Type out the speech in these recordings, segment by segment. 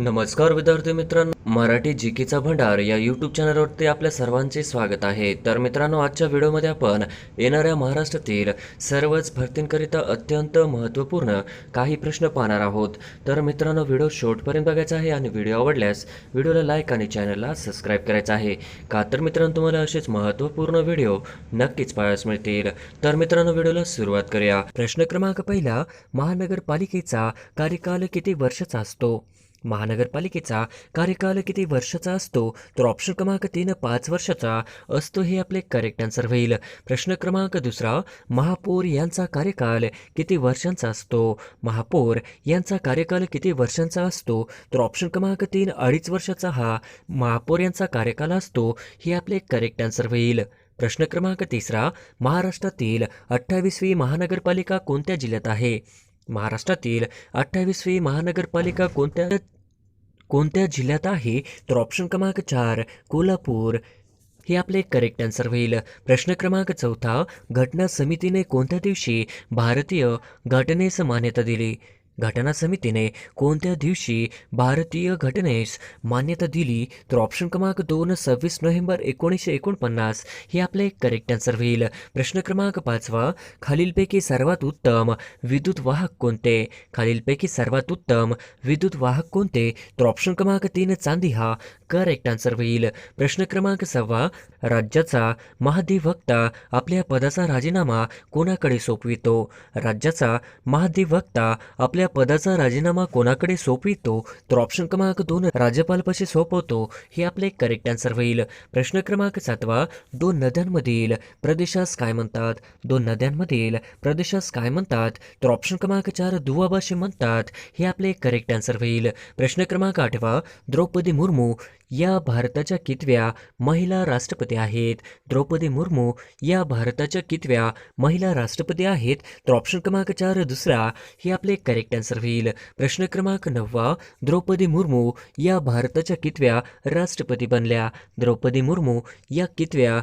नमस्कार विद्यार्थी मित्रांनो मराठी जिकीचा भंडार या यूट्यूब चॅनलवरती आपल्या सर्वांचे स्वागत आहे. तर मित्रांनो आजच्या व्हिडिओमध्ये आपण येणाऱ्या महाराष्ट्रातील सर्वच भरतींकरिता अत्यंत महत्त्वपूर्ण काही प्रश्न पाहणार आहोत. तर मित्रांनो व्हिडिओ शॉर्टपर्यंत बघायचा आहे आणि व्हिडिओ आवडल्यास व्हिडिओला लाईक आणि चॅनलला सबस्क्राईब करायचा आहे. का तर मित्रांनो तुम्हाला असेच महत्त्वपूर्ण व्हिडिओ नक्कीच पाहायला मिळतील. तर मित्रांनो व्हिडिओला सुरुवात करूया. प्रश्न क्रमांक पहिला महानगरपालिकेचा कार्यकाल किती वर्षाचा असतो? महानगरपालिकेचा कार्यकाल किती वर्षाचा असतो तर ऑप्शन क्रमांक तीन पाच वर्षाचा असतो हे आपले करेक्ट आन्सर होईल. प्रश्न क्रमांक दुसरा महापौर यांचा कार्यकाल किती वर्षांचा असतो? महापौर यांचा कार्यकाल किती वर्षांचा असतो? तर ऑप्शन क्रमांक तीन अडीच वर्षाचा हा महापौर यांचा कार्यकाल असतो हे आपले करेक्ट आन्सर होईल. प्रश्न क्रमांक तिसरा महाराष्ट्रातील अठ्ठावीसवी महानगरपालिका कोणत्या जिल्ह्यात आहे? महाराष्ट्रातील अठ्ठावीसवी महानगरपालिका कोणत्या कोणत्या जिल्ह्यात आहे? तर ऑप्शन क्रमांक चार कोल्हापूर. हे आपले करेक्ट आन्सर होईल. प्रश्न क्रमांक चौथा घटना समितीने कोणत्या दिवशी भारतीय घटनेस मान्यता दिली? घटना समितीने कोणत्या दिवशी भारतीय घटनेस मान्यता दिली तर ऑप्शन क्रमांक दोन सव्वीस नोव्हेंबर एकोणीसशे एकोणपन्नास हे आपले करेक्ट आन्सर होईल. प्रश्न क्रमांक पाचवा खालीलपैकी सर्वात उत्तम विद्युत वाहक कोणते? खालीलपैकी सर्वात उत्तम विद्युत वाहक कोणते? तर ऑप्शन क्रमांक तीन चांदी हा करेक्ट आन्सर होईल. प्रश्न क्रमांक सहावा राज्याचा महाधिवक्ता आपल्या पदाचा राजीनामा कोणाकडे सोपवितो? राज्याचा महाधिवक्ता आपल्या पदाचा राजीनामा कोणाकडे सोपवितो तर ऑप्शन क्रमांक दोन राज्यपालपाशी सोपवतो हे आपले करेक्ट आन्सर होईल. प्रश्न क्रमांक सातवा दोन नद्यांमधील प्रदेशास काय म्हणतात? दोन नद्यांमधील प्रदेशास काय म्हणतात? तर ऑप्शन क्रमांक चार दुवाबाशी म्हणतात हे आपले करेक्ट आन्सर होईल. प्रश्न क्रमांक आठवा द्रौपदी मुर्मू या भारताच्या कितव्या महिला राष्ट्रपती आहेत? द्रौपदी मुर्मू या भारताच्या कितव्या महिला राष्ट्रपती आहेत? तर ऑप्शन क्रमांक चार दुसरा हे आपले करेक्ट आन्सर होईल प्रश्न क्रमांक नववा द्रौपदी मुर्मू या भारताच्या कितव्या राष्ट्रपती बनल्या? द्रौपदी मुर्मू या कितव्या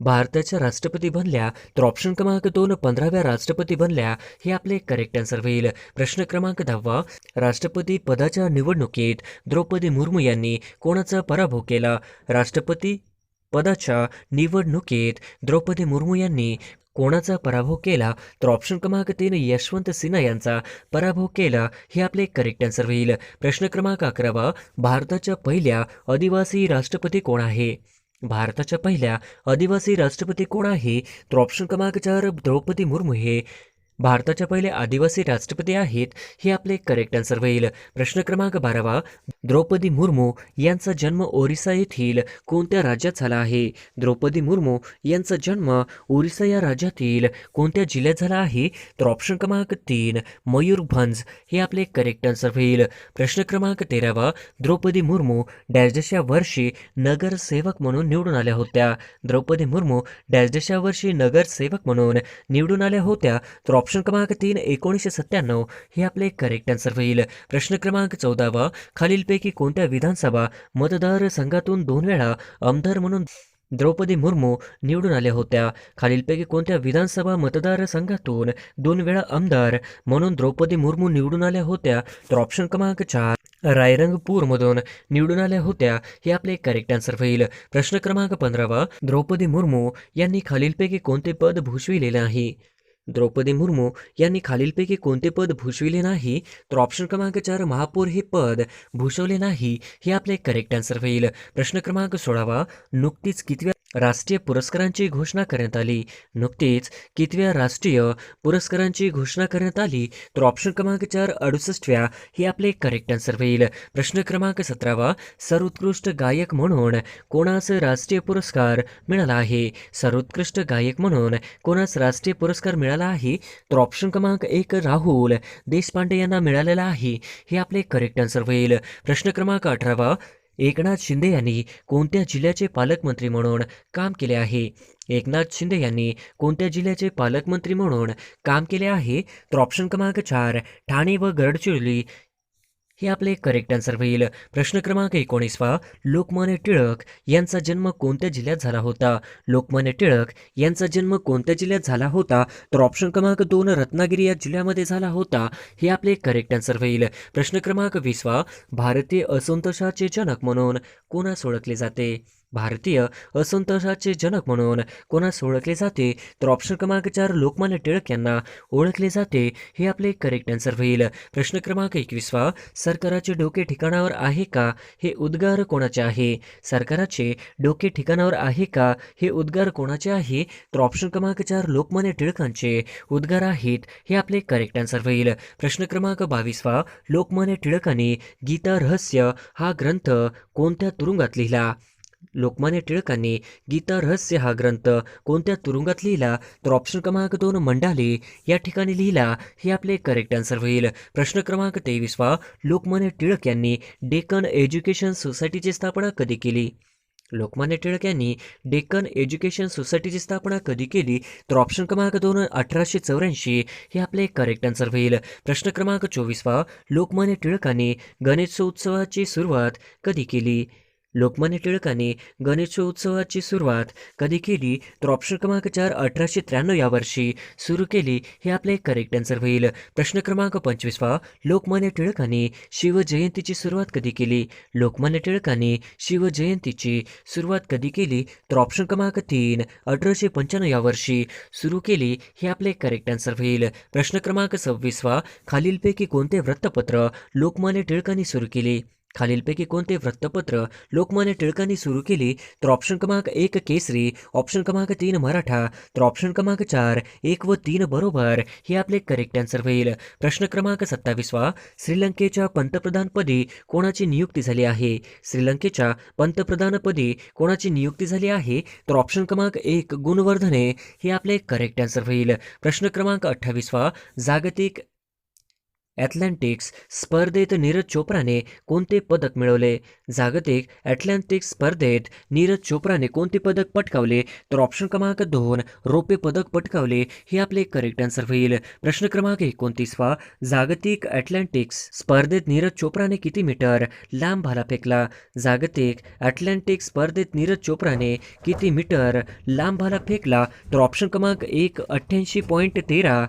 भारताच्या राष्ट्रपती बनल्या? तर ऑप्शन क्रमांक दोन पंधराव्या राष्ट्रपती बनल्या हे आपले करेक्ट आन्सर होईल. प्रश्न क्रमांक दहावा राष्ट्रपती पदाच्या निवडणुकीत द्रौपदी मुर्मू यांनी कोणाचा पराभव केला? राष्ट्रपती पदाच्या निवडणुकीत द्रौपदी मुर्मू यांनी कोणाचा पराभव केला तर ऑप्शन क्रमांक तीन यशवंत सिन्हा यांचा पराभव केला हे आपले करेक्ट आन्सर होईल. प्रश्न क्रमांक अकरावा भारताच्या पहिल्या आदिवासी राष्ट्रपती कोण आहे? भारताच्या पहिल्या आदिवासी राष्ट्रपती कोण आहे? तर ऑप्शन क्रमांक चार द्रौपदी मुर्मू हे. भारताच्या पहिले आदिवासी राष्ट्रपती आहेत हे आपले करेक्ट आन्सर होईल. प्रश्न क्रमांक बारावा द्रौपदी मुर्मू यांचा जन्म ओरिसा येथील कोणत्या राज्यात झाला आहे? द्रौपदी मुर्मू यांचा जन्म ओरिसा या राज्यातील कोणत्या जिल्ह्यात झाला आहे? तर ऑप्शन क्रमांक तीन मयूरभंज हे आपले करेक्ट आन्सर होईल. प्रश्न क्रमांक तेरावा द्रौपदी मुर्मू डॅशडशा वर्षी नगरसेवक म्हणून निवडून आल्या होत्या. द्रौपदी मुर्मू डॅशडशा वर्षी नगरसेवक म्हणून निवडून आल्या होत्या. तर ऑप्शन क्रमांक तीन एकोणीसशे सत्त्याण्णव हे आपले करेक्ट आन्सर होईल. प्रश्न क्रमांक चौदावा खालीलपैकी कोणत्या विधानसभा मतदारसंघातून दोन वेळा आमदार म्हणून द्रौपदी मुर्मू निवडून आल्या होत्या? खालीलपैकी कोणत्या विधानसभा मतदारसंघातून दोन वेळा आमदार म्हणून द्रौपदी मुर्मू निवडून आल्या होत्या? तर ऑप्शन क्रमांक चार रायरंगपूरमधून निवडून आल्या होत्या. हे आपले करेक्ट आन्सर होईल. प्रश्न क्रमांक पंधरावा द्रौपदी मुर्मू यांनी खालीलपैकी कोणते पद भूषविले नाही द्रौपदी मुर्मू यांनी खालीलपैकी कोणते पद भूषविले नाही तर ऑप्शन क्रमांक चार महापौर हे पद भूषवले नाही हे आपले करेक्ट आन्सर होईल. प्रश्न क्रमांक सोळावा नुकतीच कितव्या राष्ट्रीय पुरस्कारांची घोषणा करण्यात आली. नुकतीच कितव्या राष्ट्रीय पुरस्कारांची घोषणा करण्यात आली तर ऑप्शन क्रमांक चार अडुसष्टव्या हे आपले करेक्ट आन्सर होईल. प्रश्न क्रमांक सतरावा सर्वोत्कृष्ट गायक म्हणून कोणास राष्ट्रीय पुरस्कार मिळाला आहे? सर्वोत्कृष्ट गायक म्हणून कोणास राष्ट्रीय पुरस्कार मिळाला आहे? तर ऑप्शन क्रमांक एक राहुल देशपांडे यांना मिळालेला आहे. हे आपले करेक्ट आन्सर होईल. प्रश्न क्रमांक अठरावा एकनाथ शिंदे यांनी कोणत्या जिल्ह्याचे पालकमंत्री म्हणून काम केले आहे? एकनाथ शिंदे यांनी कोणत्या जिल्ह्याचे पालकमंत्री म्हणून काम केले आहे? तर ऑप्शन क्रमांक चार ठाणे व गडचिरोली हे आपले करेक्ट आन्सर होईल. प्रश्न क्रमांक एकोणीसवा लोकमान्य टिळक यांचा जन्म कोणत्या जिल्ह्यात झाला होता? लोकमान्य टिळक यांचा जन्म कोणत्या जिल्ह्यात झाला होता? तर ऑप्शन क्रमांक दोन रत्नागिरी या जिल्ह्यामध्ये झाला होता. हे आपले करेक्ट आन्सर होईल. प्रश्न क्रमांक वीसवा भारतीय असंतोषाचे जनक म्हणून कोणास ओळखले जाते? भारतीय असंतोषाचे जनक म्हणून कोणास ओळखले जाते तर ऑप्शन क्रमांक चार लोकमान्य टिळक यांना ओळखले जाते हे आपले करेक्ट आन्सर होईल. प्रश्न क्रमांक एकवीसवा सरकाराचे डोके ठिकाणावर आहे का? हे उद्गार कोणाचे आहे? सरकाराचे डोके ठिकाणावर आहे का? हे उद्गार कोणाचे आहे? तर ऑप्शन क्रमांक चार लोकमान्य टिळकांचे उद्गार आहेत हे आपले करेक्ट आन्सर होईल. प्रश्न क्रमांक बावीसवा लोकमान्य टिळकांनी गीता रहस्य हा ग्रंथ कोणत्या तुरुंगात लिहिला? लोकमान्य टिळकांनी गीता रहस्य हा ग्रंथ कोणत्या तुरुंगात लिहिला तर ऑप्शन क्रमांक दोन मंडाले या ठिकाणी लिहिला. हे आपले करेक्ट आन्सर होईल. प्रश्न क्रमांक तेवीसवा लोकमान्य टिळक यांनी डेकन एज्युकेशन सोसायटीची स्थापना कधी केली? लोकमान्य टिळक यांनी डेक्कन एज्युकेशन सोसायटीची स्थापना कधी केली? तर ऑप्शन क्रमांक दोन अठराशे चौऱ्याऐंशी हे आपले करेक्ट आन्सर होईल. प्रश्न क्रमांक चोवीसवा लोकमान्य टिळकांनी गणेशोत्सवाची सुरुवात कधी केली? लोकमान्य टिळकांनी गणेशोत्सवाची सुरुवात कधी केली तर ऑप्शन क्रमांक चार अठराशे त्र्याण्णव या वर्षी सुरू केली हे आपले करेक्ट आन्सर होईल. प्रश्न क्रमांक पंचवीसवा लोकमान्य टिळकांनी शिवजयंतीची सुरुवात कधी केली? लोकमान्य टिळकांनी शिवजयंतीची सुरुवात कधी केली? तर ऑप्शन क्रमांक तीन अठराशे पंच्याण्णव या वर्षी सुरू केली हे आपले करेक्ट आन्सर होईल. प्रश्न क्रमांक सव्वीसवा खालीलपैकी कोणते वृत्तपत्र लोकमान्य टिळकांनी सुरू केले? खालीलपैकी कोणते वृत्तपत्र लोकमान्य टिळकांनी सुरू केली? तर ऑप्शन क्रमांक एक केसरी ऑप्शन क्रमांक तीन मराठा तर ऑप्शन क्रमांक चार एक व तीन बरोबर. हे आपले करेक्ट आन्सर होईल. प्रश्न क्रमांक सत्तावीसवा श्रीलंकेच्या पंतप्रधानपदी कोणाची नियुक्ती झाली आहे? श्रीलंकेच्या पंतप्रधानपदी कोणाची नियुक्ती झाली आहे? तर ऑप्शन क्रमांक एक गुणवर्धने. हे आपले करेक्ट आन्सर होईल. प्रश्न क्रमांक अठ्ठावीसवा जागतिक ॲथलॅन्टिक्स स्पर्धेत नीरज चोप्राने कोणते पदक मिळवले? जागतिक ॲथलॅन्टिक्स स्पर्धेत नीरज चोप्राने कोणते पदक पटकावले? तर ऑप्शन क्रमांक दोन रोपे पदक पटकावले हे आपले करेक्ट आन्सर होईल. प्रश्न क्रमांक एकोणतीसवा जागतिक ॲटलांटिक्स स्पर्धेत नीरज चोप्राने किती मीटर लांब भाला फेकला? जागतिक ॲथलॅन्टिक्स स्पर्धेत नीरज चोप्राने किती मीटर लांब भाला फेकला? तर ऑप्शन क्रमांक एक अठ्ठ्याऐंशी पॉईंट तेरा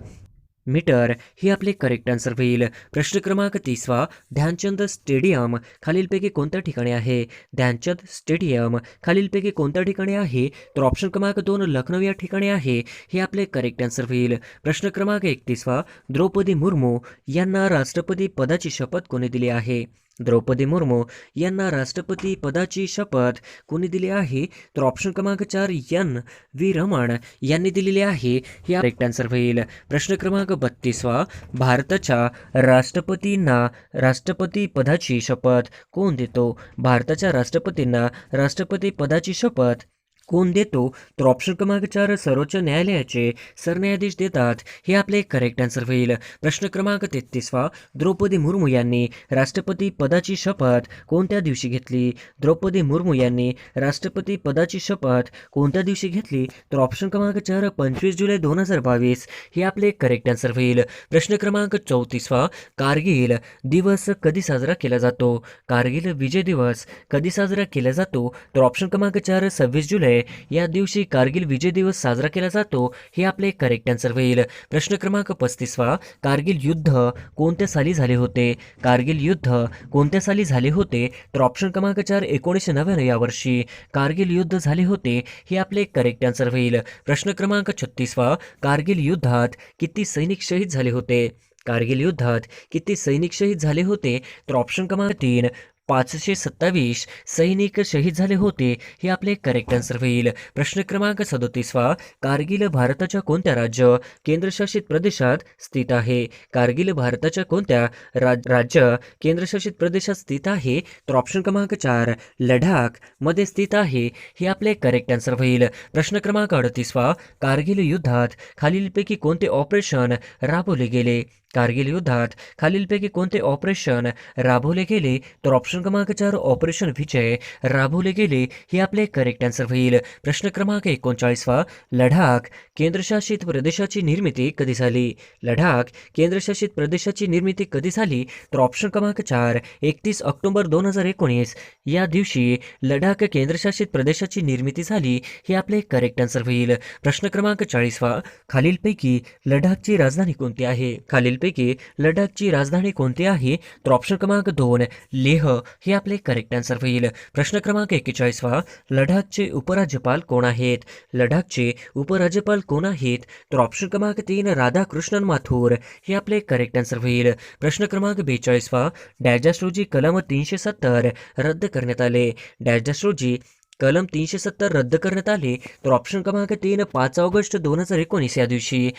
मीटर. हे आपले करेक्ट आन्सर होईल. प्रश्न क्रमांक तीसवा ध्यानचंद स्टेडियम खालीलपैकी कोणत्या ठिकाणी आहे? ध्यानचंद स्टेडियम खालीलपैकी कोणत्या ठिकाणी आहे? तर ऑप्शन क्रमांक दोन लखनौ या ठिकाणी आहे. हे आपले करेक्ट आन्सर होईल. प्रश्न क्रमांक एकतीसवा द्रौपदी मुर्मू यांना राष्ट्रपती पदाची शपथ कोणी दिली आहे? द्रौपदी मुर्मू यांना राष्ट्रपती पदाची शपथ कोणी दिली आहे? तर ऑप्शन क्रमांक चार एन. व्ही. रमण यांनी दिलेली आहे. हे करेक्ट आन्सर होईल. प्रश्न क्रमांक बत्तीसवा भारताच्या राष्ट्रपतींना राष्ट्रपती पदाची शपथ कोण देतो? भारताच्या राष्ट्रपतींना राष्ट्रपती पदाची शपथ कोण देतो? तर ऑप्शन क्रमांक चार सर्वोच्च न्यायालयाचे सरन्यायाधीश देतात. हे आपले करेक्ट आन्सर होईल. प्रश्न क्रमांक तेहतीसवा. द्रौपदी मुर्मू यांनी राष्ट्रपती पदाची शपथ कोणत्या दिवशी घेतली? द्रौपदी मुर्मू यांनी राष्ट्रपती पदाची शपथ कोणत्या दिवशी घेतली? तर ऑप्शन क्रमांक चार पंचवीस जुलै दोन हजार बावीस. हे आपले करेक्ट आन्सर होईल. प्रश्न क्रमांक चौतीसवा. कारगिल दिवस कधी साजरा केला जातो? कारगिल विजय दिवस कधी साजरा केला जातो? तर ऑप्शन क्रमांक चार सव्वीस जुलै या दिवशी कारगिल विजय दिवस साजरा केला जातो हे आपले करेक्ट आन्सर होईल. प्रश्न क्रमांक पस्तीसवा. कारगिल युद्ध कोणत्या साली झाले होते? कारगिल युद्ध कोणत्या साली झाले होते? तर ऑप्शन क्रमांक चार एकोणीसशे नव्याण्णव या वर्षी कारगिल युद्ध झाले होते हे आपले करेक्ट आन्सर होईल. प्रश्न क्रमांक छत्तीसवा. कारगिल युद्धात किती सैनिक शहीद झाले होते? कारगिल युद्धात किती सैनिक शहीद झाले होते? तर ऑप्शन क्रमांक तीन पाचशे सत्तावीस सैनिक शहीद झाले होते हे आपले करेक्ट आन्सर होईल. प्रश्न क्रमांक सदोतीसवा कारगिल भारताच्या कोणत्या राज्य केंद्रशासित प्रदेशात स्थित आहे? कारगिल भारताच्या कोणत्या राज राज्य केंद्रशासित प्रदेशात स्थित आहे? तर ऑप्शन क्रमांक चार लडाखमध्ये स्थित आहे हे आपले करेक्ट आन्सर होईल. प्रश्न क्रमांक अडतीसवा कारगिल युद्धात खालीलपैकी कोणते ऑपरेशन राबवले गेले? कारगिल युद्धात खालीलपैकी कोणते ऑपरेशन राबवले गेले? तर ऑप्शन क्रमांक चार ऑपरेशन विजय. राबवले गेले हे आपले करेक्ट आन्सर होईल. प्रश्न क्रमांक एकोणचाळीसवा लडाख केंद्रशासित प्रदेशाची निर्मिती कधी झाली? लडाख केंद्रशासित प्रदेशाची निर्मिती कधी झाली? तर ऑप्शन क्रमांक चार एकतीस ऑक्टोबर दोन हजार एकोणीस. या दिवशी लडाख केंद्रशासित प्रदेशाची निर्मिती झाली हे आपले करेक्ट आन्सर होईल. प्रश्न क्रमांक चाळीसवा खालीलपैकी लडाखची राजधानी कोणती आहे? खालीलपैकी लडाखची राजधानी कोणती आहे? तर ऑप्शन क्रमांक दोन लेह. हे आपले करेक्ट आन्सर होईल. प्रश्न क्रमांक एक्केचाळीसवा लडाखचे उपराज्यपाल कोण आहेत? लडाखचे उपराज्यपाल कोण आहेत? तर ऑप्शन क्रमांक तीन राधाकृष्णन माथूर. हे आपले करेक्ट आन्सर होईल. प्रश्न क्रमांक बेचाळीसवा डॅजॅस रोजी कलम तीनशे सत्तर रद्द करण्यात आले. डॅजॅस रोजी कलम तीनशे सत्तर रद्द करण्यात आले. तर ऑप्शन क्रमांक तीन पाच ऑगस्ट दोन हजार एकोणीस या दिवशी.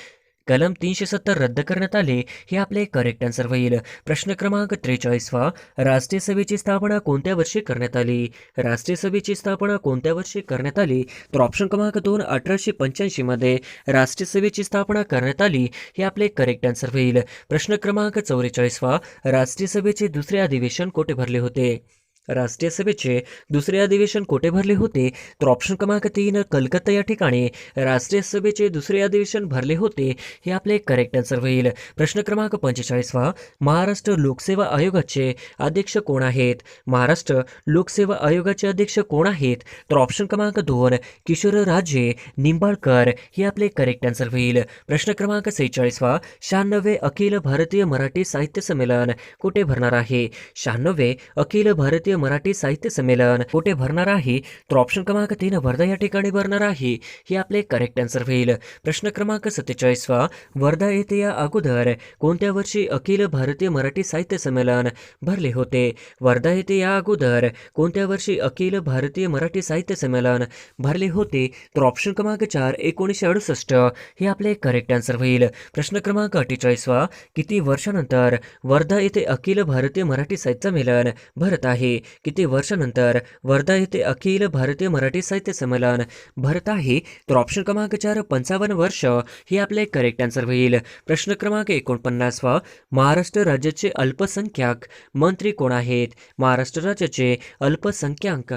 कलम तीनशे सत्तर रद्द करण्यात आले हे आपले करेक्ट आन्सर होईल. प्रश्न क्रमांक त्रेचाळीसवा राष्ट्रीय सभेची स्थापना कोणत्या वर्षी करण्यात आली? राष्ट्रीय सभेची स्थापना कोणत्या वर्षी करण्यात आली? तर ऑप्शन क्रमांक दोन अठराशे पंच्याऐंशीमध्ये राष्ट्रीय सभेची स्थापना करण्यात आली हे आपले करेक्ट आन्सर होईल. प्रश्न क्रमांक चौवेचाळीसवा राष्ट्रीय सभेचे दुसरे अधिवेशन कोठे भरले होते? राष्ट्रीय सभेचे दुसरे अधिवेशन कोठे भरले होते? तर ऑप्शन क्रमांक तीन कलकत्ता या ठिकाणी राष्ट्रीय सभेचे दुसरे अधिवेशन भरले होते हे आपले करेक्ट आन्सर होईल. प्रश्न क्रमांक पंचेचाळीसवा महाराष्ट्र लोकसेवा आयोगाचे अध्यक्ष कोण आहेत? महाराष्ट्र लोकसेवा आयोगाचे अध्यक्ष कोण आहेत? तर ऑप्शन क्रमांक दोन किशोरराजे निंबाळकर हे आपले करेक्ट आन्सर होईल. प्रश्न क्रमांक सेहेचाळीसवा शहाण्णवे अखिल भारतीय मराठी साहित्य संमेलन कुठे भरणार आहे? शहाण्णवे अखिल भारतीय मराठी साहित्य संमेलन. कुठे भरणार आहे? तर ऑप्शन क्रमांक तीन वर्धा या ठिकाणी भरणार आहे. हे आपले करेक्ट आन्सर होईल. प्रश्न क्रमांक सत्तेचाळीसवा वर्धा येथे या अगोदर कोणत्या वर्षी अखिल भारतीय मराठी साहित्य संमेलन भरले होते? वर्धा येथे या अगोदर कोणत्या वर्षी अखिल भारतीय मराठी साहित्य संमेलन भरले होते? तर ऑप्शन क्रमांक चार एकोणीसशे अडुसष्ट. हे आपले करेक्ट आन्सर होईल. प्रश्न क्रमांक अठ्ठेचाळीसवा किती वर्षानंतर वर्धा येथे अखिल भारतीय मराठी साहित्य संमेलन भरत आहे? किती वर्षानंतर वर्धा येथे अखिल भारतीय मराठी साहित्य संमेलन. भरत आहे तर ऑप्शन क्रमांक चार पंचावन्न वर्ष हे आपले करेक्ट आन्सर होईल. प्रश्न क्रमांक एकोणपन्नासवा महाराष्ट्र राज्याचे अल्पसंख्याक मंत्री कोण आहेत? महाराष्ट्र राज्याचे अल्पसंख्याक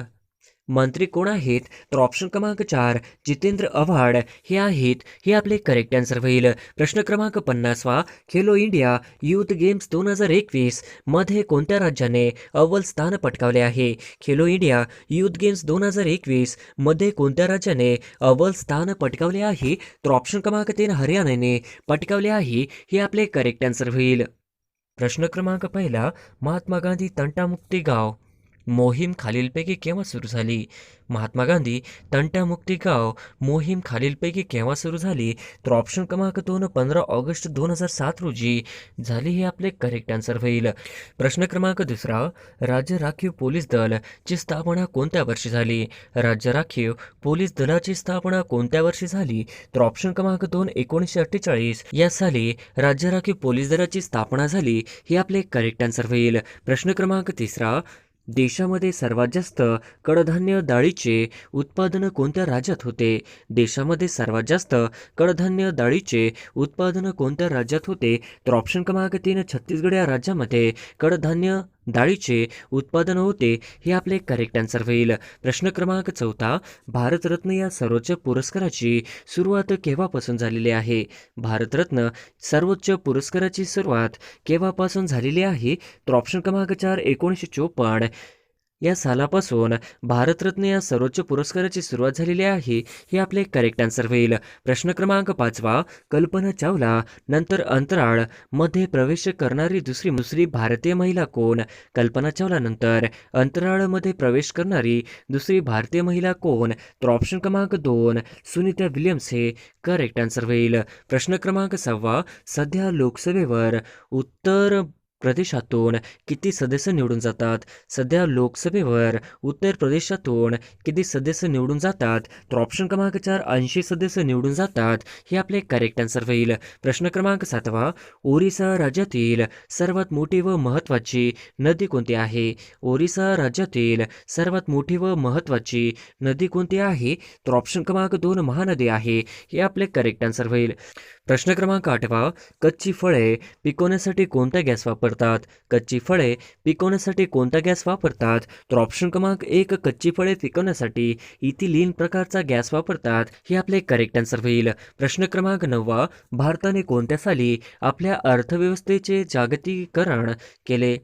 मंत्री कोण आहेत? तर ऑप्शन क्रमांक चार जितेंद्र आव्हाड. हे आहेत हे आपले करेक्ट आन्सर होईल. प्रश्न क्रमांक पन्नासवा खेलो इंडिया यूथ गेम्स दोन हजार एकवीसमध्ये कोणत्या राज्याने अव्वल स्थान पटकावले आहे? खेलो इंडिया यूथ गेम्स दोन हजार एकवीसमध्ये कोणत्या राज्याने अव्वल स्थान पटकावले आहे? तर ऑप्शन क्रमांक तीन हरियाणाने पटकावले आहे हे आपले करेक्ट आन्सर होईल. प्रश्न क्रमांक पहिला महात्मा गांधी तंटामुक्ती गाव. मोहीम खालीलपैकी केव्हा सुरू झाली? महात्मा गांधी तंटामुक्ती गाव मोहीम खालीलपैकी केव्हा सुरू झाली? तर ऑप्शन क्रमांक दोन पंधरा ऑगस्ट दोन हजार सात रोजी. झाली हे आपले करेक्ट आन्सर होईल प्रश्न क्रमांक दुसरा राज्य राखीव पोलीस दल ची स्थापना कोणत्या वर्षी झाली? राज्य राखीव पोलीस दलाची स्थापना कोणत्या वर्षी झाली? तर ऑप्शन क्रमांक दोन एकोणीसशे अठ्ठेचाळीस. या साली राज्य राखीव पोलीस दलाची स्थापना झाली हे आपले करेक्ट आन्सर होईल प्रश्न क्रमांक तिसरा देशामध्ये सर्वात जास्त कडधान्य डाळीचे उत्पादन कोणत्या राज्यात होते? देशामध्ये सर्वात जास्त कडधान्य डाळीचे उत्पादन कोणत्या राज्यात होते? तर ऑप्शन क्रमांक तीन छत्तीसगड या राज्यामध्ये कडधान्य डाळीचे उत्पादन होते हे आपले करेक्ट आन्सर होईल. प्रश्न क्रमांक चौथा भारतरत्न या सर्वोच्च पुरस्काराची सुरुवात केव्हापासून झालेली आहे? भारतरत्न सर्वोच्च पुरस्काराची सुरुवात केव्हापासून झालेली आहे? तर ऑप्शन क्रमांक चार एकोणीसशे चोपन्न. या सालापासून भारतरत्न या सर्वोच्च पुरस्काराची सुरुवात झालेली आहे हे आपले करेक्ट आन्सर होईल. प्रश्न क्रमांक पाचवा कल्पना चावला नंतर अंतराळमध्ये प्रवेश करणारी दुसरी दुसरी भारतीय महिला कोण? कल्पना चावला नंतर अंतराळमध्ये प्रवेश करणारी दुसरी भारतीय महिला कोण? तर ऑप्शन क्रमांक दोन सुनीता विल्यम्स हे करेक्ट आन्सर होईल. प्रश्न क्रमांक सहावा सध्या लोकसभेवर उत्तर प्रदेशातून किती सदस्य निवडून जातात? सध्या लोकसभेवर उत्तर प्रदेशातून किती सदस्य निवडून जातात? तर ऑप्शन क्रमांक चार ऐंशी सदस्य निवडून जातात. हे आपले करेक्ट आन्सर होईल. प्रश्न क्रमांक सातवा ओरिसा राज्यातील सर्वात मोठी व महत्त्वाची नदी कोणती आहे? ओरिसा राज्यातील सर्वात मोठी व महत्त्वाची नदी कोणती आहे? तर ऑप्शन क्रमांक दोन महानदी आहे. हे आपले करेक्ट आन्सर होईल. प्रश्न क्रमांक आठवा कच्ची फळे पिकवण्यासाठी कोणता गॅस वापरतात? कच्ची फळे पिकवण्यासाठी कोणता गॅस वापरतात? तर ऑप्शन क्रमांक एक कच्ची फळे पिकवण्यासाठी इथिलीन प्रकारचा गॅस वापरतात हे आपले करेक्ट आन्सर होईल. प्रश्न क्रमांक नववा भारताने कोणत्या साली आपल्या अर्थव्यवस्थेचे जागतिकीकरण केले?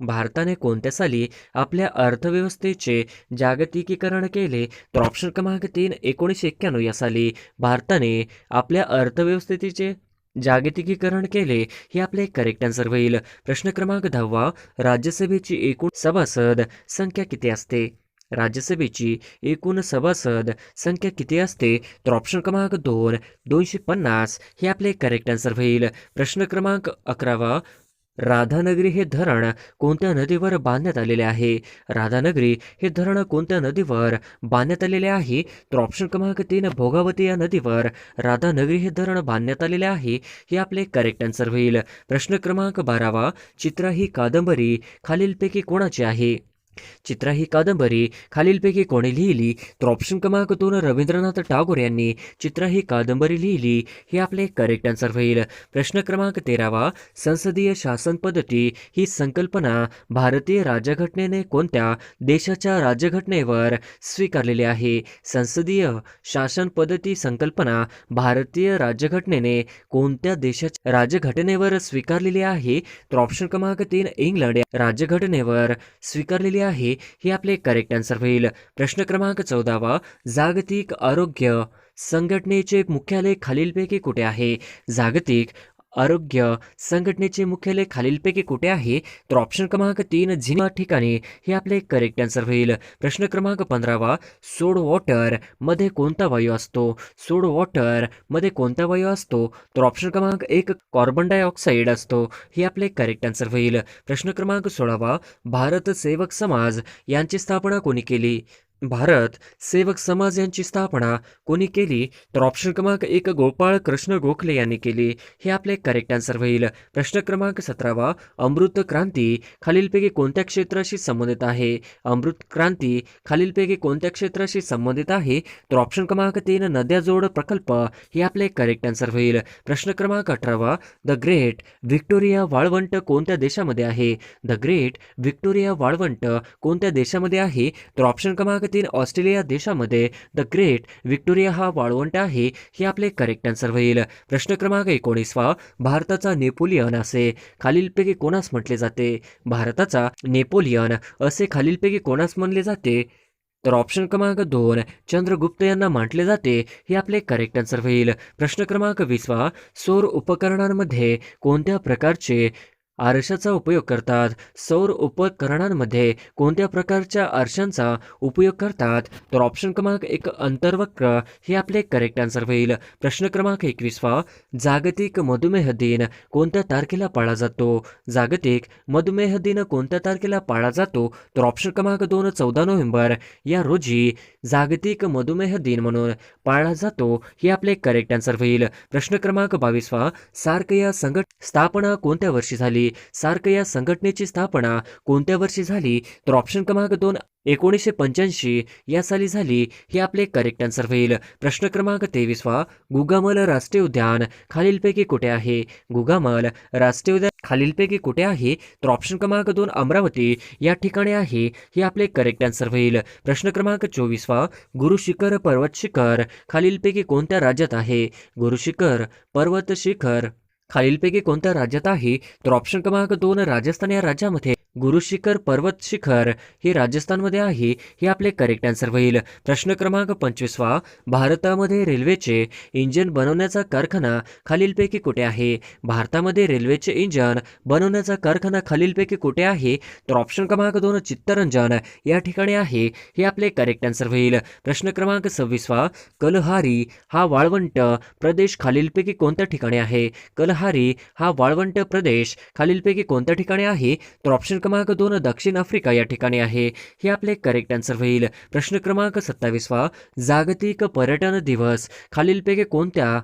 भारताने कोणत्या साली आपल्या अर्थव्यवस्थेचे जागतिकीकरण केले? तर ऑप्शन क्रमांक तीन एकोणीसशे एक्क्याण्णव या साली भारताने आपल्या अर्थव्यवस्थेचे जागतिकीकरण केले हे आपले करेक्ट आन्सर होईल. प्रश्न क्रमांक दहावा राज्यसभेची एकूण सभासद संख्या किती असते? राज्यसभेची एकूण सभासद संख्या किती असते? तर ऑप्शन क्रमांक दोन दोनशे पन्नास हे आपले करेक्ट आन्सर होईल. प्रश्न क्रमांक अकरावा राधानगरी हे धरण कोणत्या नदीवर बांधण्यात आलेले आहे? राधानगरी हे धरण कोणत्या नदीवर बांधण्यात आलेले आहे? तर ऑप्शन क्रमांक तीन भोगावती या नदीवर राधानगरी हे धरण बांधण्यात आलेले आहे हे आपले करेक्ट आन्सर होईल. प्रश्न क्रमांक बारावा चित्रा ही कादंबरी खालीलपैकी कोणाची आहे? चित्रा ही कादंबरी खालीलपैकी कोणी लिहिली तर ऑप्शन क्रमांक दोन रवींद्रनाथ टागोर यांनी. चित्रा ही कादंबरी लिहिली हे आपले करेक्ट आन्सर होईल. प्रश्न क्रमांक तेरावा संसदीय शासन पद्धती ही संकल्पना भारतीय राज्यघटनेने कोणत्या देशाच्या राज्यघटनेवर स्वीकारलेली आहे? संसदीय शासन पद्धती संकल्पना भारतीय राज्यघटनेने कोणत्या देशाच्या राज्यघटनेवर स्वीकारलेली आहे? तर ऑप्शन क्रमांक तीन इंग्लंड राज्यघटनेवर स्वीकारलेली आहे हे आपले करेक्ट आन्सर होईल. प्रश्न क्रमांक चौदावा जागतिक आरोग्य संघटनेचे मुख्यालय खालीलपैकी कुठे आहे? जागतिक आरोग्य संघटनेचे मुख्यालय खालीलपैकी कुठे आहे? तर ऑप्शन क्रमांक तीन झिना ठिकाणी. हे आपले करेक्ट आन्सर होईल. प्रश्न क्रमांक पंधरावा. सोड वॉटरमध्ये कोणता वायू असतो? सोड वॉटरमध्ये कोणता वायू असतो? तर ऑप्शन क्रमांक एक कार्बन डायऑक्साईड असतो. हे आपले करेक्ट आन्सर होईल. प्रश्न क्रमांक सोळावा. भारत सेवक समाज यांची स्थापना कोणी केली? भारत सेवक समाज यांची स्थापना कोणी केली तर ऑप्शन क्रमांक एक गोपाळ कृष्ण गोखले यांनी केली. हे आपले करेक्ट आन्सर होईल. प्रश्न क्रमांक सतरावा अमृत क्रांती खालीलपैकी कोणत्या क्षेत्राशी संबंधित आहे? अमृत क्रांती खालीलपैकी कोणत्या क्षेत्राशी संबंधित आहे? तर ऑप्शन क्रमांक तीन नद्या जोड प्रकल्प. हे आपले करेक्ट आन्सर होईल. प्रश्न क्रमांक अठरावा द ग्रेट व्हिक्टोरिया वाळवंट कोणत्या देशामध्ये आहे? द ग्रेट व्हिक्टोरिया वाळवंट कोणत्या देशामध्ये आहे? तर ऑप्शन क्रमांक भारतातील ऑस्ट्रेलिया देशामध्ये द ग्रेट व्हिक्टोरिया हा वाळवंट आहे हे आपले करेक्ट आन्सर होईल. प्रश्न क्रमांक एकोणीसवा भारताचा नेपोलियन असे खालीलपैकी कोणास म्हटले जाते? भारताचा नेपोलियन असे खालीलपैकी कोणास म्हणले जाते? तर ऑप्शन क्रमांक दोन चंद्रगुप्त यांना मांडले जाते हे आपले करेक्ट आन्सर होईल. प्रश्न क्रमांक वीसवा सौर उपकरणांमध्ये कोणत्या प्रकारचे आरशाचा उपयोग करतात. सौर उपकरणांमध्ये कोणत्या प्रकारच्या आरशांचा उपयोग करतात? तर ऑप्शन क्रमांक एक अंतर्वक्र. हे आपले करेक्ट आन्सर होईल. प्रश्न क्रमांक एकवीसवा जागतिक मधुमेह दिन कोणत्या तारखेला पाळला जातो? जागतिक मधुमेह दिन कोणत्या तारखेला पाळला जातो? तर ऑप्शन क्रमांक दोन चौदा नोव्हेंबर. या रोजी जागतिक मधुमेह दिन म्हणून पाळला जातो. हे आपले करेक्ट आन्सर होईल. प्रश्न क्रमांक बावीसवा सार्क या संघट स्थापना कोणत्या वर्षी झाली? सार्क या संघटनेची स्थापना कोणत्या वर्षी झाली? तर ऑप्शन क्रमांक दोन एकोणीसशे पंच्याऐंशी या साली झाली. हे आपले करेक्ट आन्सर होईल. प्रश्न क्रमांक तेवीसवा गुगामल राष्ट्रीय उद्यान खालीलपैकी कुठे आहे? गुगामल राष्ट्रीय उद्यान खालीलपैकी कुठे आहे? तर ऑप्शन क्रमांक दोन अमरावती या ठिकाणी आहे. हे आपले करेक्ट आन्सर होईल. प्रश्न क्रमांक चोवीसवा गुरुशिखर पर्वत शिखर खालीलपैकी कोणत्या राज्यात आहे? गुरुशिखर पर्वत शिखर खालीलपैकी कोणत्या राज्यात आहे? तर ऑप्शन क्रमांक दोन राजस्थान या राज्यामध्ये गुरुशिखर पर्वत शिखर हे राजस्थानमध्ये आहे. हे आपले करेक्ट आन्सर होईल. प्रश्न क्रमांक पंचवीसवा भारतामध्ये रेल्वेचे इंजिन बनवण्याचा कारखाना खालीलपैकी कुठे आहे? भारतामध्ये रेल्वेचे इंजन बनवण्याचा कारखाना खालीलपैकी कुठे आहे? तर ऑप्शन क्रमांक दोन चित्तरंजन. या ठिकाणी आहे. हे आपले करेक्ट आन्सर होईल. प्रश्न क्रमांक सव्वीसवा कलहारी हा वाळवंट प्रदेश खालीलपैकी कोणत्या ठिकाणी आहे? कलहारी हा वाळवंट प्रदेश खालीलपैकी कोणत्या ठिकाणी आहे? तर ऑप्शन क्रमांक दोन दक्षिण आफ्रिका या ठिकाणी आहे. हे आपले करेक्ट आन्सर होईल. प्रश्न क्रमांक सत्तावीसवा जागतिक पर्यटन दिवस. खालीलपैकी कोणत्या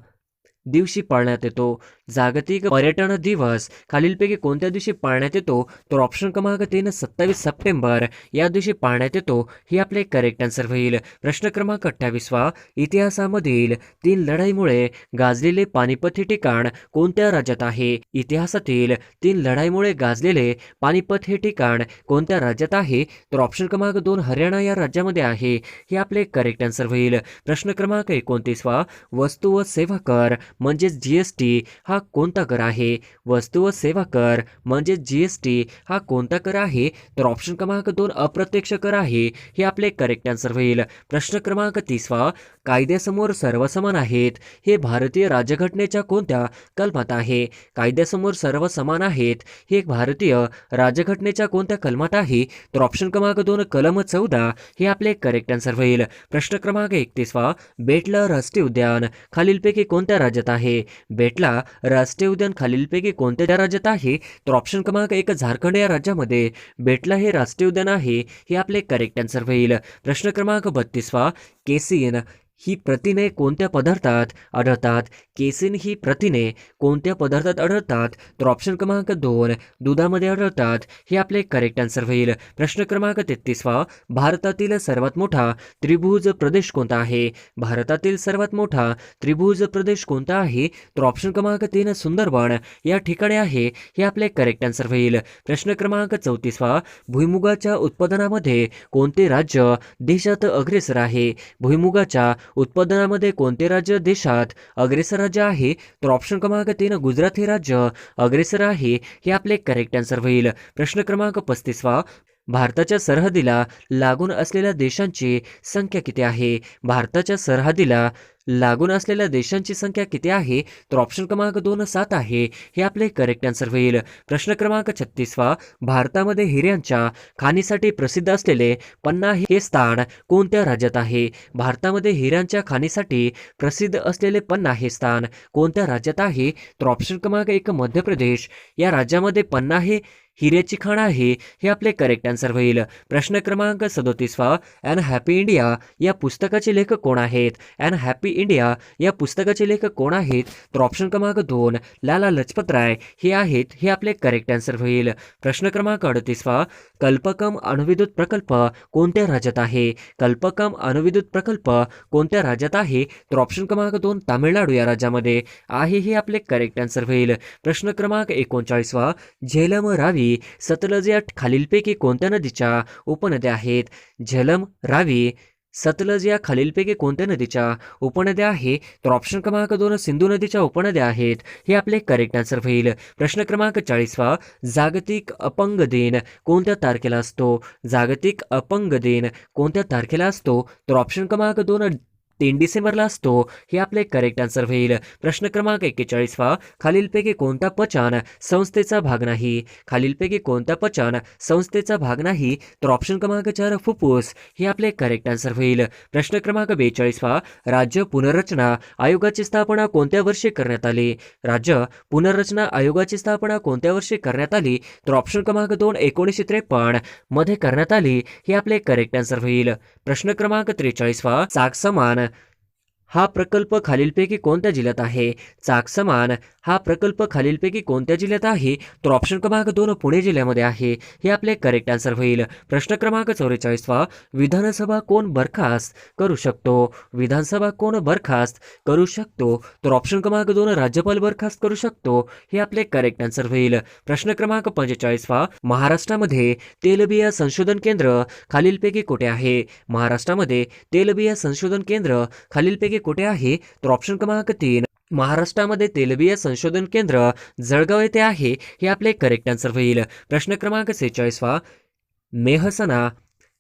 दिवशी पाळण्यात येतो? जागतिक पर्यटन दिवस. खालीलपैकी कोणत्या दिवशी पाळण्यात येतो? तर ऑप्शन क्रमांक तीन सत्तावीस सप्टेंबर. या दिवशी पाळण्यात येतो हे आपले करेक्ट आन्सर होईल. प्रश्न क्रमांक अठ्ठावीसवा इतिहासामधील तीन लढाईमुळे गाजलेले पानिपत हे ठिकाण कोणत्या राज्यात आहे? इतिहासातील तीन लढाईमुळे गाजलेले पानिपत हे ठिकाण कोणत्या राज्यात आहे? तर ऑप्शन क्रमांक दोन हरियाणा या राज्यामध्ये आहे हे आपले करेक्ट आन्सर होईल. प्रश्न क्रमांक एकोणतीसवा वस्तू व सेवा कर म्हणजेच जी एस टी हा कोणता कर आहे? वस्तू व सेवा कर म्हणजे जी एस टी हा कोणता कर आहे? तर ऑप्शन क्रमांक दोन अप्रत्यक्ष कर आहे. हे आपले करेक्ट आन्सर होईल. प्रश्न क्रमांक तीसवा कायद्यासमोर सर्वसमान आहेत हे भारतीय राज्यघटनेच्या कोणत्या कलमात आहे? कायद्यासमोर सर्व समान आहेत हे भारतीय राज्यघटनेच्या कोणत्या कलमात आहे? तर ऑप्शन क्रमांक दोन कलम चौदा हे आपले करेक्ट आन्सर होईल. प्रश्न क्रमांक एकतीसवा बेटला राष्ट्रीय उद्यान खालीलपैकी कोणत्या राज्यात आहे? बेटला राष्ट्रीय उद्यान खालीलपैकी कोणत्या राज्यात आहे? तर ऑप्शन क्रमांक एक झारखंड या राज्यामध्ये बेटला हे राष्ट्रीय उद्यान आहे हे आपले करेक्ट आन्सर होईल. प्रश्न क्रमांक बत्तीसवा केसिन ही प्रथिने कोणत्या पदार्थात आढळतात? केसिन ही प्रथिने कोणत्या पदार्थात आढळतात? तर ऑप्शन क्रमांक दोन दुधामध्ये आढळतात. हे आपले करेक्ट आन्सर होईल. प्रश्न क्रमांक तेहतीसवा भारतातील सर्वात मोठा त्रिभुज प्रदेश कोणता आहे? भारतातील सर्वात मोठा त्रिभुज प्रदेश कोणता आहे? तर ऑप्शन क्रमांक तीन सुंदरबन. या ठिकाणी आहे. हे आपले करेक्ट आन्सर होईल. प्रश्न क्रमांक चौतीसवा भुईमुगाच्या उत्पादनामध्ये कोणते राज्य देशात अग्रेसर आहे? भुईमुगाच्या उत्पादनामध्ये कोणते राज्य देशात अग्रेसर राज्य आहे? तर ऑप्शन क्रमांक तीन गुजरात हे राज्य अग्रेसर आहे हे आपले करेक्ट आन्सर होईल. प्रश्न क्रमांक पस्तीसवा. भारताच्या सरहदीला लागून असलेल्या देशांची संख्या किती आहे? भारताच्या सरहदीला लागून असलेल्या देशांची संख्या किती आहे? तर ऑप्शन क्रमांक दोन सात आहे. हे आपले करेक्ट आन्सर होईल. प्रश्न क्रमांक छत्तीसवा. भारतामध्ये हिऱ्यांच्या खाणीसाठी प्रसिद्ध असलेले पन्ना हे स्थान कोणत्या राज्यात आहे? भारतामध्ये हिऱ्यांच्या खाणीसाठी प्रसिद्ध असलेले पन्ना हे स्थान कोणत्या राज्यात आहे? तर ऑप्शन क्रमांक एक मध्य प्रदेश. या राज्यामध्ये पन्ना हे हिऱ्याची खाण आहे हे आपले करेक्ट आन्सर होईल. प्रश्न क्रमांक सदोतीसवा अँड हॅपी इंडिया या पुस्तकाचे लेखक कोण आहेत? अँड हॅपी इंडिया या पुस्तकाचे लेखक कोण आहेत? तर ऑप्शन क्रमांक दोन लाला लजपत राय हे आहेत हे आपले करेक्ट आन्सर होईल. प्रश्न क्रमांक अडतीसवा कल्पकम अणुविद्युत प्रकल्प कोणत्या राज्यात आहे? कल्पकम अणुविद्युत प्रकल्प कोणत्या राज्यात आहे? तर ऑप्शन क्रमांक दोन तामिळनाडू या राज्यामध्ये आहे हे आपले करेक्ट आन्सर होईल. प्रश्न क्रमांक एकोणचाळीसवा झेलम रावी सतलज या खालीलपैकी कोणत्या नदीच्या उपनद्या आहेत? झेलम रावी सतलज या खालीलपैकी कोणत्या नदीच्या उपनद्या आहे तर ऑप्शन क्रमांक दोन सिंधू नदीच्या उपनद्या आहेत. हे आपले करेक्ट आन्सर होईल. प्रश्न क्रमांक चाळीसवा. जागतिक अपंग दिन कोणत्या तारखेला असतो? जागतिक अपंग दिन कोणत्या तारखेला असतो? तर ऑप्शन क्रमांक दोन तीन डिसेंबरला असतो हो. हे. आपले करेक्ट आन्सर होईल. प्रश्न क्रमांक एक्केचाळीसवा. खालीलपैकी कोणता पचन संस्थेचा भाग नाही? खालीलपैकी कोणता पचन संस्थेचा भाग नाही? तर ऑप्शन क्रमांक चार फुफ्फुस हे आपले करेक्ट आन्सर होईल. प्रश्न क्रमांक बेचाळीसवा. राज्य पुनर्रचना आयोगाची स्थापना कोणत्या वर्षी करण्यात आली? राज्य पुनर्रचना आयोगाची स्थापना कोणत्या वर्षी करण्यात आली? तर ऑप्शन क्रमांक दोन एकोणीसशे त्रेपन्न. मध्ये करण्यात आली. हे आपले करेक्ट आन्सर होईल. प्रश्न क्रमांक त्रेचाळीसवा. चाक समान. हा प्रकल्प खालीलपैकी कोणत्या जिल्ह्यात आहे? चाकसमान हा प्रकल्प खालीलपैकी कोणत्या जिल्ह्यात आहे? तर ऑप्शन क्रमांक दोन पुणे जिल्ह्यामध्ये आहे. हे आपले करेक्ट आन्सर होईल. प्रश्न क्रमांक चौवेचाळीसवा विधानसभा कोण बरखास्त करू शकतो? विधानसभा कोण बरखास्त करू शकतो? तर ऑप्शन क्रमांक दोन राज्यपाल बरखास्त करू शकतो? हे आपले करेक्ट आन्सर होईल. प्रश्न क्रमांक पंचेचाळीसवा महाराष्ट्रामध्ये तेलबिया संशोधन केंद्र खालीलपैकी कुठे आहे? महाराष्ट्रामध्ये तेलबिया संशोधन केंद्र खालीलपैकी कुठे आहे? तर ऑप्शन क्रमांक तीन महाराष्ट्रामध्ये तेलबिया संशोधन केंद्र जळगाव येथे आहे हे आपले करेक्ट आन्सर होईल. प्रश्न क्रमांक सेहेचाळीसवा मेहसना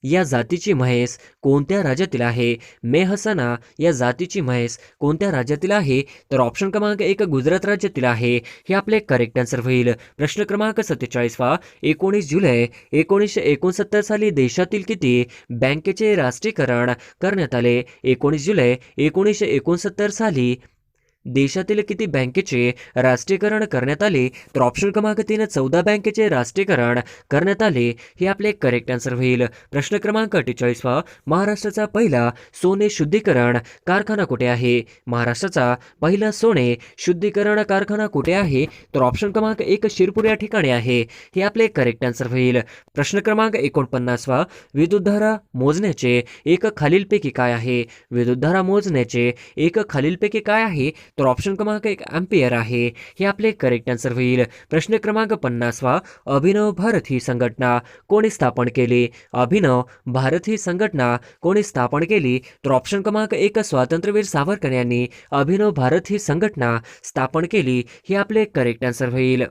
या जातीची म्हैस कोणत्या राज्यातील आहे? मेहसना या जातीची म्हैस कोणत्या राज्यातील आहे? तर ऑप्शन क्रमांक एक गुजरात राज्यातील आहे हे आपले करेक्ट आन्सर होईल. प्रश्न क्रमांक सत्तेचाळीसवा एकोणीस जुलै एकोणीसशे एकोणसत्तर साली देशातील किती बँकेचे राष्ट्रीयकरण करण्यात आले? एकोणीस जुलै एकोणीसशे एकोणसत्तर साली देशातील किती बँकेचे राष्ट्रीयकरण करण्यात आले तर ऑप्शन क्रमांक तीन चौदा बँकेचे राष्ट्रीयकरण करण्यात आले हे आपले करेक्ट आन्सर होईल. प्रश्न क्रमांक अठ्ठेचाळीसवा महाराष्ट्राचा पहिला सोने शुद्धीकरण कारखाना कुठे आहे? महाराष्ट्राचा पहिला सोने शुद्धीकरण कारखाना कुठे आहे? तर ऑप्शन क्रमांक एक शिरपूर या ठिकाणी आहे हे आपले करेक्ट आन्सर होईल. प्रश्न क्रमांक एकोणपन्नासवा विद्युतधारा मोजण्याचे एक खालीलपैकी काय आहे? विद्युतधारा मोजण्याचे एक खालीलपैकी काय आहे? तर ऑप्शन क्रमांक एक अँपियर आहे. हे आपले करेक्ट आन्सर होईल. प्रश्न क्रमांक पन्नासवा अभिनव भारत ही संघटना कोणी स्थापन केली? अभिनव भारत ही संघटना कोणी स्थापन केली? तर ऑप्शन क्रमांक एक स्वातंत्र्यवीर सावरकर यांनी अभिनव भारत ही संघटना स्थापन केली. हे आपले करेक्ट आन्सर होईल.